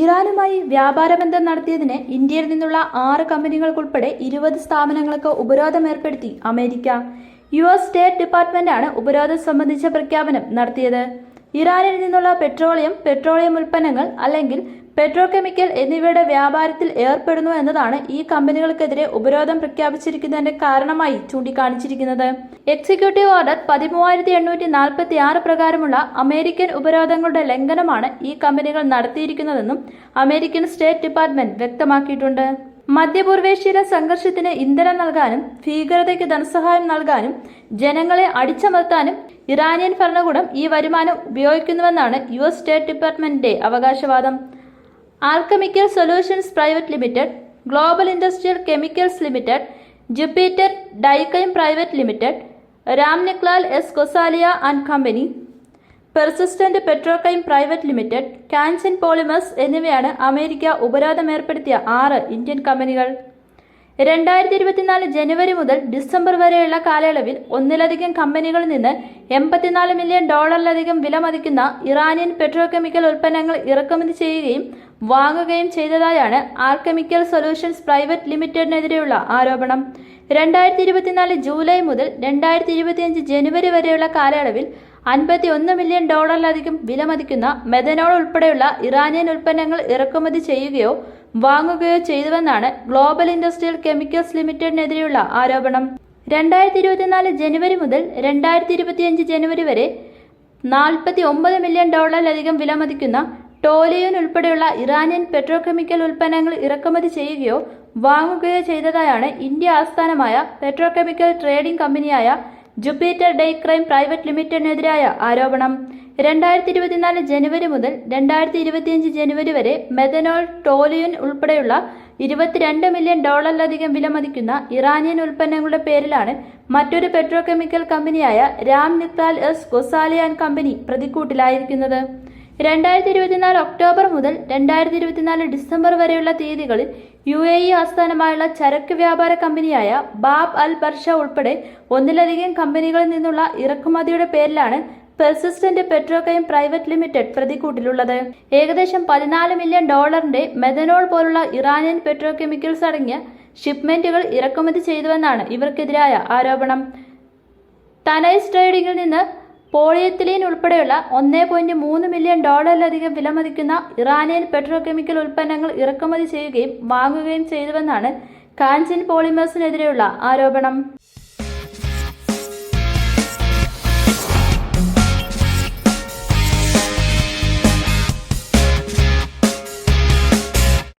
ഇറാനുമായി വ്യാപാര ബന്ധം നടത്തിയതിന് ഇന്ത്യയിൽ നിന്നുള്ള ആറ് കമ്പനികൾക്കുൾപ്പെടെ ഇരുപത് സ്ഥാപനങ്ങൾക്ക് ഉപരോധം ഏർപ്പെടുത്തി അമേരിക്ക. യു എസ് സ്റ്റേറ്റ് ആണ് ഉപരോധം സംബന്ധിച്ച പ്രഖ്യാപനം നടത്തിയത്. ഇറാനിൽ നിന്നുള്ള പെട്രോളിയം പെട്രോളിയം ഉൽപ്പന്നങ്ങൾ അല്ലെങ്കിൽ പെട്രോകെമിക്കൽ എന്നിവയുടെ വ്യാപാരത്തിൽ ഏർപ്പെടുന്നു എന്നതാണ് ഈ കമ്പനികൾക്കെതിരെ ഉപരോധം പ്രഖ്യാപിച്ചിരിക്കുന്നതിന്റെ കാരണമായി ചൂണ്ടിക്കാണിച്ചിരിക്കുന്നത്. എക്സിക്യൂട്ടീവ് ഓർഡർ പതിമൂവായിരത്തി എണ്ണൂറ്റി നാൽപ്പത്തി ആറ് പ്രകാരമുള്ള അമേരിക്കൻ ഉപരോധങ്ങളുടെ ലംഘനമാണ് ഈ കമ്പനികൾ നടത്തിയിരിക്കുന്നതെന്നും അമേരിക്കൻ സ്റ്റേറ്റ് ഡിപ്പാർട്ട്മെന്റ് വ്യക്തമാക്കിയിട്ടുണ്ട്. മധ്യപൂർവേഷ്യയിലെ സംഘർഷത്തിന് ഇന്ധനം നൽകാനും ഭീകരതയ്ക്ക് ധനസഹായം നൽകാനും ജനങ്ങളെ അടിച്ചമർത്താനും ഇറാനിയൻ ഭരണകൂടം ഈ വരുമാനം ഉപയോഗിക്കുന്നുവെന്നാണ് യു എസ് സ്റ്റേറ്റ് ഡിപ്പാർട്ട്മെന്റിന്റെ അവകാശവാദം. Alchemical solutions private limited global industrial chemicals limited Jupiter Dyechem private limited Ramniklal S Gosalia and company persistent Petrochem private limited Kanchan polymers എന്നിവയാണ് അമേരിക്ക ഉപരോധം ഏർപ്പെടുത്തിയ ആറ് ഇന്ത്യൻ കമ്പനികൾ. രണ്ടായിരത്തി ഇരുപത്തിനാല് ജനുവരി മുതൽ ഡിസംബർ വരെയുള്ള കാലയളവിൽ ഒന്നിലധികം കമ്പനികളിൽ നിന്ന് എൺപത്തിനാല് മില്യൺ ഡോളറിലധികം വില മതിക്കുന്ന ഇറാനിയൻ പെട്രോകെമിക്കൽ ഉൽപ്പന്നങ്ങൾ ഇറക്കുമതി ചെയ്യുകയും വാങ്ങുകയും ചെയ്തതായാണ് കെമിക്കൽ സൊല്യൂഷൻസ് പ്രൈവറ്റ് ലിമിറ്റഡിനെതിരെയുള്ള ആരോപണം. രണ്ടായിരത്തി ഇരുപത്തിനാല് ജൂലൈ മുതൽ രണ്ടായിരത്തി ഇരുപത്തിയഞ്ച് ജനുവരി വരെയുള്ള കാലയളവിൽ അൻപത്തി ഒന്ന് മില്യൺ ഡോളറിലധികം വിലമതിക്കുന്ന മെഥനോൾ ഉൾപ്പെടെയുള്ള ഇറാനിയൻ ഉൽപ്പന്നങ്ങൾ ഇറക്കുമതി ചെയ്യുകയോ വാങ്ങുകയോ ചെയ്തുവെന്നാണ് ഗ്ലോബൽ ഇൻഡസ്ട്രിയൽ കെമിക്കൽസ് ലിമിറ്റഡിനെതിരെയുള്ള ആരോപണം. രണ്ടായിരത്തി ഇരുപത്തിനാല് ജനുവരി മുതൽ രണ്ടായിരത്തി ഇരുപത്തിയഞ്ച് ജനുവരി വരെ നാൽപ്പത്തി ഒമ്പത് മില്യൺ ഡോളറിലധികം വിലമതിക്കുന്ന ടോലിയൻ ഉൾപ്പെടെയുള്ള ഇറാനിയൻ പെട്രോകെമിക്കൽ ഉൽപ്പന്നങ്ങൾ ഇറക്കുമതി ചെയ്യുകയോ വാങ്ങുകയോ ചെയ്തതായാണ് ഇന്ത്യ ആസ്ഥാനമായ പെട്രോകെമിക്കൽ ട്രേഡിംഗ് കമ്പനിയായ ജുപ്പിറ്റർ ഡൈക്രൈം പ്രൈവറ്റ് ലിമിറ്റഡിനെതിരായ ആരോപണം. രണ്ടായിരത്തി ഇരുപത്തിനാല് ജനുവരി മുതൽ രണ്ടായിരത്തി ഇരുപത്തിയഞ്ച് ജനുവരി വരെ മെഥനോൾ ടോലിയൻ ഉൾപ്പെടെയുള്ള ഇരുപത്തിരണ്ട് മില്യൺ ഡോളറിലധികം വിലമതിക്കുന്ന ഇറാനിയൻ ഉൽപ്പന്നങ്ങളുടെ പേരിലാണ് മറ്റൊരു പെട്രോകെമിക്കൽ കമ്പനിയായ രാം നിത്താൽ എസ് ഗൊസാലിയാൻ കമ്പനി പ്രതിക്കൂട്ടിലായിരിക്കുന്നത്. രണ്ടായിരത്തി ഇരുപത്തിനാല് ഒക്ടോബർ മുതൽ രണ്ടായിരത്തി ഇരുപത്തിനാല് ഡിസംബർ വരെയുള്ള തീയതികളിൽ യു എ ഇ ആസ്ഥാനമായുള്ള ചരക്ക് വ്യാപാര കമ്പനിയായ ബാബ് അൽ ബർഷ ഉൾപ്പെടെ ഒന്നിലധികം കമ്പനികളിൽ നിന്നുള്ള ഇറക്കുമതിയുടെ പേരിലാണ് പെർസിസ്റ്റന്റ് പെട്രോകൈം പ്രൈവറ്റ് ലിമിറ്റഡ് പ്രതിക്കൂട്ടിലുള്ളത്. ഏകദേശം പതിനാല് മില്യൺ ഡോളറിന്റെ മെഥനോൾ പോലുള്ള ഇറാനിയൻ പെട്രോകെമിക്കൽസ് അടങ്ങിയ ഷിപ്മെന്റുകൾ ഇറക്കുമതി ചെയ്തുവെന്നാണ് ഇവർക്കെതിരായ ആരോപണം. തനൈസ് ട്രേഡിംഗിൽ നിന്ന് പോളിയെത്തിലീൻ ഉൾപ്പെടെയുള്ള ഒന്നേ പോയിന്റ് മൂന്ന് മില്യൺ ഡോളറിലധികം വിലമതിക്കുന്ന ഇറാനിയൻ പെട്രോകെമിക്കൽ ഉൽപ്പന്നങ്ങൾ ഇറക്കുമതി ചെയ്യുകയും വാങ്ങുകയും ചെയ്തുവെന്നാണ് കാൻസിൻ പോളിമേഴ്സിനെതിരെയുള്ള ആരോപണം.